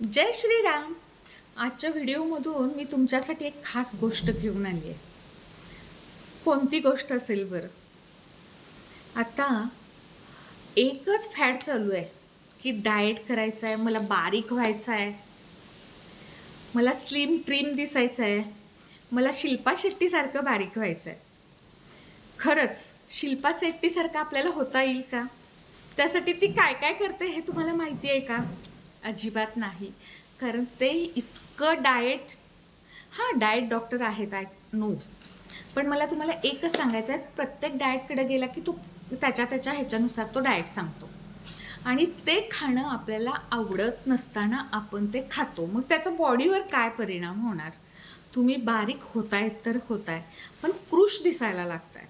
जय श्रीराम. आजच्या व्हिडिओमधून मी तुमच्यासाठी एक खास गोष्ट घेऊन आली आहे कोणती गोष्ट असेल बरं? आता एकच फॅड चालू आहे की डाएट करायचं आहे मला बारीक व्हायचं आहे मला स्लिम ट्रिम दिसायचं आहे मला शिल्पा शेट्टीसारखं बारीक व्हायचं आहे खरंच शिल्पा शेट्टीसारखं आपल्याला होता येईल का? त्यासाठी ती काय काय करते हे तुम्हाला माहिती आहे का? अजिबात नाही. कारण ते इतकं डाएट हां डाएट डॉक्टर आहेत आय नो पण मला तुम्हाला एकच सांगायचं आहे प्रत्येक डाएटकडे गेला की तो त्याच्या त्याच्या ह्याच्यानुसार तो डाएट सांगतो. आणि ते खाणं आपल्याला आवडत नसताना आपण ते खातो. मग त्याचा बॉडीवर काय परिणाम होणार? तुम्ही बारीक होताय तर होताय पण कृष दिसायला लागताय.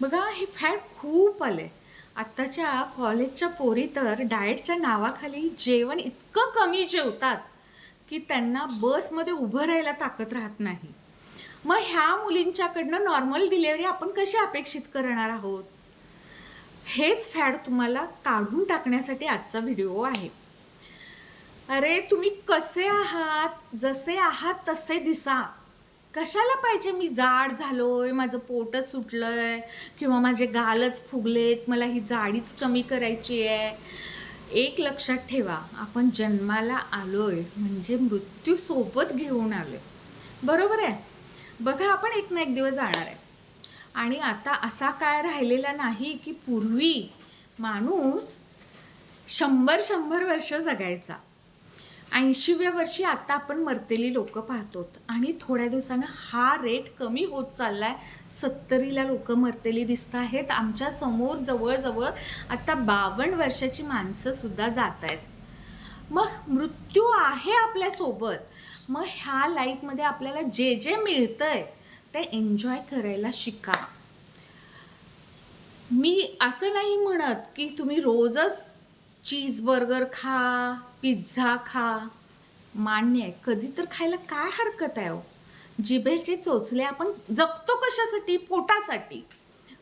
बघा हे फॅट खूप आले आत्ताच्या कॉलेजच्या पोरी तर डाएटच्या नावाखाली जेवण इतकं कमी जेवतात की त्यांना बसमध्ये उभं राहायला ताकद राहत नाही. मग ह्या मुलींच्याकडनं नॉर्मल डिलेवरी आपण कशी अपेक्षित करणार आहोत? हेच फॅड तुम्हाला काढून टाकण्यासाठी आजचा व्हिडिओ आहे. अरे तुम्ही कसे आहात? जसे आहात तसे दिसा. कशाला पाहिजे मी जाड झालोय माझं पोटच सुटलंय किंवा माझे गालच फुगलेत मला ही जाडीच कमी करायची आहे? एक लक्षात ठेवा आपण जन्माला आलोय म्हणजे मृत्यू सोबत घेऊन आलोय. बरोबर आहे? बघा आपण एक ना एक दिवस जाणार आहे. आणि आता असा काय राहिलेला नाही की पूर्वी माणूस शंभर शंभर वर्ष जगायचा. ऐंशीव्या वर्षी आता आपण मरतेली लोकं पाहतो आणि थोड्या दिवसानं हा रेट कमी होत चाललाय. सत्तरीला लोक मरतेली दिसत आहेत. आमच्यासमोर जवळजवळ आता बावन्न वर्षाची माणसं सुद्धा जात आहेत. मग मृत्यू आहे आपल्यासोबत मग ह्या लाईफमध्ये आपल्याला जे जे मिळतंय ते एन्जॉय करायला शिका. मी असं नाही म्हणत की तुम्ही रोजच चीज बर्गर खा पिझ्झा खा. मान्य आहे कधी तर खायला काय हरकत आहे हो? जिभेचे चोचले आपण जगतो कशासाठी? पोटासाठी.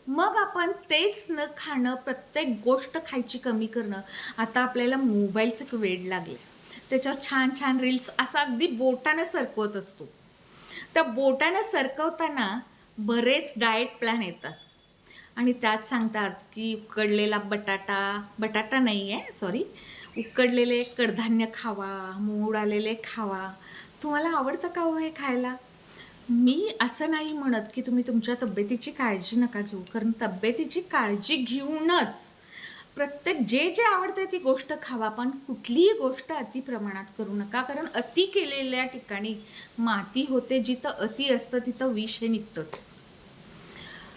मग आपण तेच न खाणं प्रत्येक गोष्ट खायची कमी करणं आता आपल्याला मोबाईलचं एक वेड लागले त्याच्यावर छान छान रील्स असा अगदी बोटानं सरकवत असतो. त्या बोटानं सरकवताना बरेच डाएट प्लॅन येतात. आणि त्यात सांगतात की उकडलेला बटाटा बटाटा नाही आहे सॉरी उकडलेले कडधान्य खावा मूड आलेले खावा. तुम्हाला आवडतं का हो हे खायला? मी असं नाही म्हणत की तुम्ही तुमच्या तब्येतीची काळजी नका घेऊ कारण तब्येतीची काळजी घेऊनच प्रत्येक जे जे आवडते ती गोष्ट खावा पण कुठलीही गोष्ट अति प्रमाणात करू नका कारण अति केलेल्या ठिकाणी माती होते जिथं अति असतं तिथं विष हे निघतंच.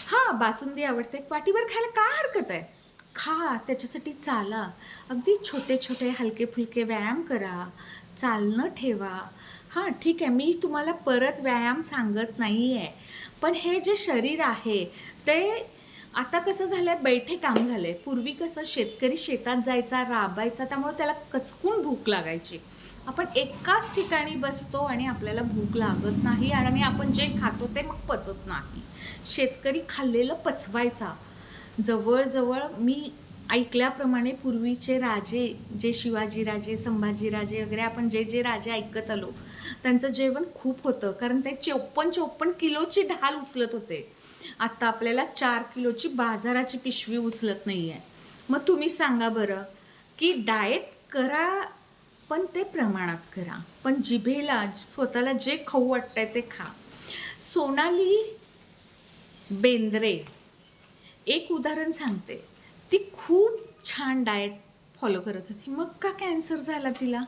हां बासुंदी आवडते. पाठीवर खायला काय हरकत आहे? खा त्याच्यासाठी चाला. अगदी छोटे छोटे हलके फुलके व्यायाम करा. चालणं ठेवा. हां ठीक आहे. मी तुम्हाला परत व्यायाम सांगत नाही आहे पण हे जे शरीर आहे ते आता कसं झालं आहे बैठे काम झालं आहे पूर्वी कसं शेतकरी शेतात जायचा राबायचा त्यामुळे त्याला कचकून भूक लागायची. आपण एकाच ठिकाणी बसतो आणि आपल्याला भूक लागत नाही आणि आपण जे खातो ते मग पचत नाही. शेतकरी खाल्लेलं पचवायचा. जवळजवळ मी ऐकल्याप्रमाणे पूर्वीचे राजे जे शिवाजीराजे संभाजीराजे वगैरे आपण जे जे राजे ऐकत आलो त्यांचं जेवण खूप होतं. कारण ते चोपन्न चोपन्न किलोची ढाल उचलत होते. आत्ता आपल्याला चार किलोची बाजाराची पिशवी उचलत नाही आहे मग तुम्ही सांगा बरं की डाएट करा पण ते प्रमाणात करा. पण जिभेला स्वतःला जे खाऊ वाटतंय ते खा. सोनाली बेंद्रे एक उदाहरण सांगते. ती खूप छान डाएट फॉलो करत होती. मग का कॅन्सर झाला तिला?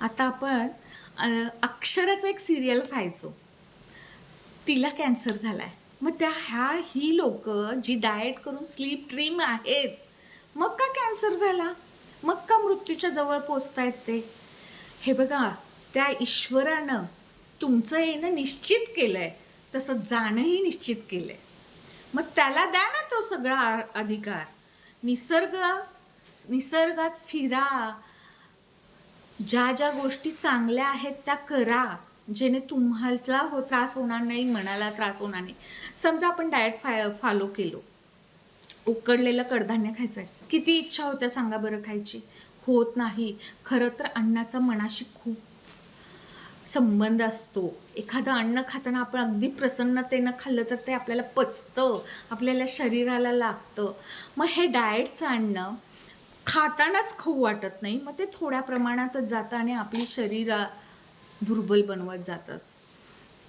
आता आपण अक्षराचा एक सिरियल खायचो तिला कॅन्सर झाला आहे मग त्या ह्या ही लोक जी डाएट करून स्लीप ट्रीम आहेत मग का कॅन्सर झाला? मग का मृत्यूच्या जवळ पोचतायत ते? हे बघा त्या ईश्वरानं तुमचं येणं निश्चित केलंय तसं जाणंही निश्चित केलंय. मग त्याला द्या ना तो सगळा अधिकार. निसर्ग निसर्गात फिरा. ज्या ज्या गोष्टी चांगल्या आहेत त्या करा जेणे तुम्हाला हो त्रास होणार नाही मनाला त्रास होणार नाही. समजा आपण डाएट फा फॉलो केलो. उकडलेलं कडधान्य खायचं आहे किती इच्छा होत्या सांगा बरं खायची. होत नाही. खरं तर अन्नाचा मनाशी खूप संबंध असतो. एखादं अन्न खाताना आपण अगदी प्रसन्नतेनं खाल्लं तर ते आपल्याला पचतं. आपल्याला शरीराला लागतं. मग हे डाएटचं अन्न खातानाच खाऊ वाटत नाही. मग ते थोड्या प्रमाणातच जातं आणि आपली शरीरा दुर्बल बनवत जातात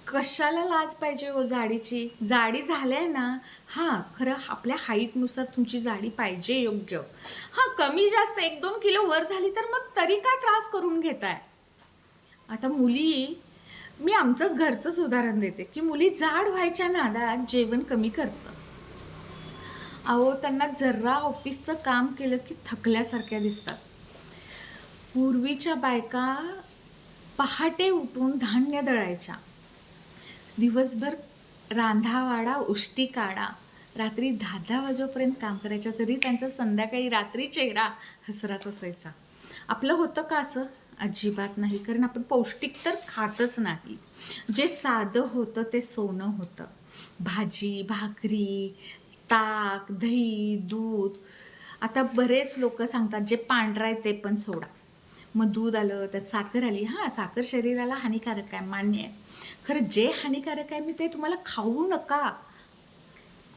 कशाला लाज पाहिजे हो जाडीची? जाडी झाल्या ना हां खरं आपल्या हाईटनुसार तुमची जाडी पाहिजे योग्य. हां कमी जास्त एक दोन किलो वर झाली तर मग तरी काय त्रास करून घेताय? आता मुली मी आमचंच घरचंच उदाहरण देते की मुली जाड व्हायच्या नादात जेवण कमी करतं. अहो त्यांना जरा ऑफिसचं काम केलं की थकल्यासारख्या दिसतात. पूर्वीच्या बायका पहाटे उठून धान्य दळायच्या. दिवसभर रांधावाडा उष्टी काढा रात्री दहा दहा वाजेपर्यंत काम करायच्या तरी त्यांचा संध्याकाळी रात्री चेहरा हसराच असायचा. आपलं होतं का असं? अजिबात नाही कारण आपण पौष्टिक तर खातच नाही. जे साधं होतं ते सोनं होतं. भाजी भाकरी ताक दही दूध. आता बरेच लोक सांगतात जे पांढरं आहे ते पण सोडा. मग दूध आलं त्यात साखर आली. हां साखर शरीराला हानिकारक आहे मान्य आहे. खरं जे हानिकारक आहे मी ते तुम्हाला खाऊ नका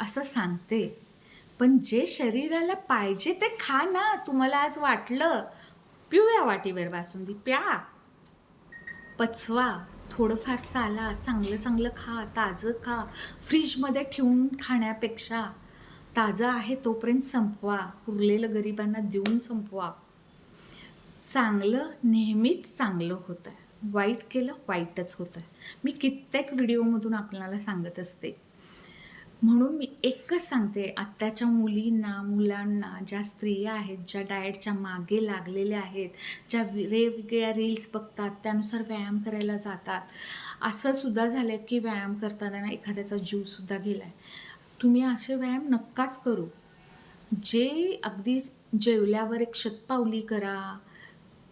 असं सांगते. पण जे शरीराला पाहिजे ते खा ना तुम्हाला आज वाटलं पिऊया वाटीवर बासुंदी प्या. पचवा थोडंफार चाला चांगलं चांगलं खा ताजं खा. फ्रीजमध्ये ठेवून खाण्यापेक्षा ताजं आहे तोपर्यंत संपवा. उरलेलं गरिबांना देऊन संपवा. चांगलं नेहमीच चांगलं होतं आहे वाईट केलं वाईटच होतं आहे मी कित्येक व्हिडिओमधून आपल्याला सांगत असते. म्हणून मी एकच सांगते आत्ताच्या मुलींना मुलांना ज्या स्त्रिया आहेत ज्या डाएटच्या मागे लागलेल्या आहेत ज्या वेगवेगळ्या रील्स बघतात त्यानुसार व्यायाम करायला जातात. असं सुद्धा झालं की व्यायाम करताना ना एखाद्याचा जीवसुद्धा गेला आहे तुम्ही असे व्यायाम नक्काच करू. जे अगदी जेवल्यावर एक शतपावली करा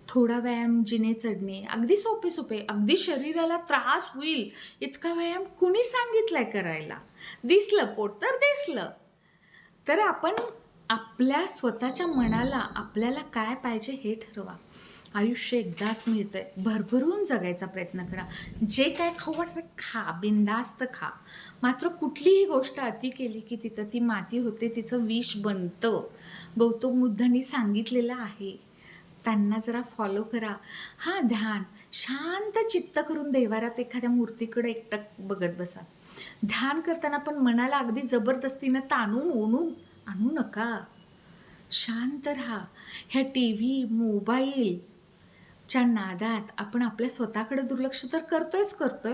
थोडा व्यायाम जिने चढणे अगदी सोपे सोपे अगदी शरीराला त्रास होईल इतका व्यायाम कुणी सांगितलाय करायला? दिसलं पोट तर दिसलं. तर आपण आपल्या स्वतःच्या मनाला आपल्याला काय पाहिजे हे ठरवा. आयुष्य एकदाच मिळतंय. भरभरून जगायचा प्रयत्न करा. जे काय खाऊ वाटतं खा. बिंदास्त खा. मात्र कुठलीही गोष्ट अति केली की तिथं ती माती होते तिचं विष बनतं. गौतम बुद्धांनी सांगितलेलं आहे त्यांना जरा फॉलो करा. हा ध्यान. शांत चित्त करून देवारात एखाद्या मूर्तीकडे एकटक बघत बसा. ध्यान करताना पण मनाला अगदी जबरदस्तीनं ताणून ओणून आणू नका. शांत राहा. ह्या टी व्ही मोबाईलच्या नादात आपण आपल्या स्वतःकडे दुर्लक्ष तर करतोयच करतोय.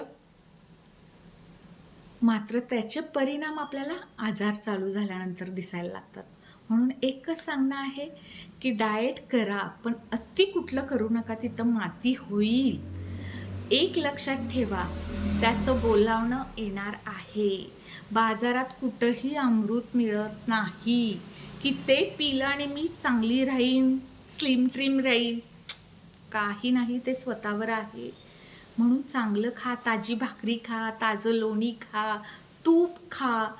मात्र त्याचे परिणाम आपल्याला आजार चालू झाल्यानंतर दिसायला लागतात. म्हणून एकच सांगणं आहे की डाएट करा पण अति कुठलं करू नका तिथं माती होईल. एक लक्षात ठेवा त्याचं बोलावणं येणार आहे. बाजारात कुठंही अमृत मिळत नाही. की ते पिलं आणि मी चांगली राहीन स्लिम ट्रिम राहीन. काही नाही ते स्वतःवर आहे. म्हणून चांगलं खा ताजी भाकरी खा ताजं लोणी खा तूप खा.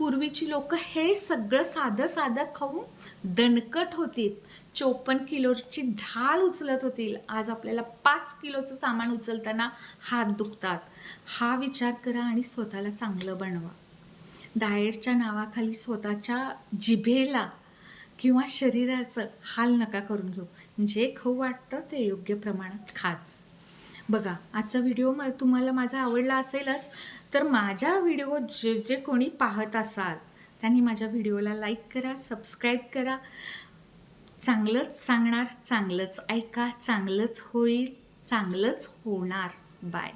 पूर्वीची लोक हे सगळं साधं साधं खाऊन दणकट होतील. चोपन्न किलोची ढाल उचलत होतील. आज आपल्याला पाच किलोचं सामान उचलताना हात दुखतात. हा विचार करा आणि स्वतःला चांगलं बनवा. डाएटच्या नावाखाली स्वतःच्या जिभेला किंवा शरीराचं हाल नका करून घेऊ. जे खाऊ वाटतं ते योग्य प्रमाणात खाच. बघा आजचा व्हिडिओ म तुम्हाला माझा आवडला असेलच तर माझ्या व्हिडिओ जे जे कोणी पाहत असाल त्यांनी माझ्या व्हिडिओला लाईक करा सबस्क्राईब करा. चांगलंच सांगणार चांगलंच ऐका चांगलंच होईल चांगलंच होणार. बाय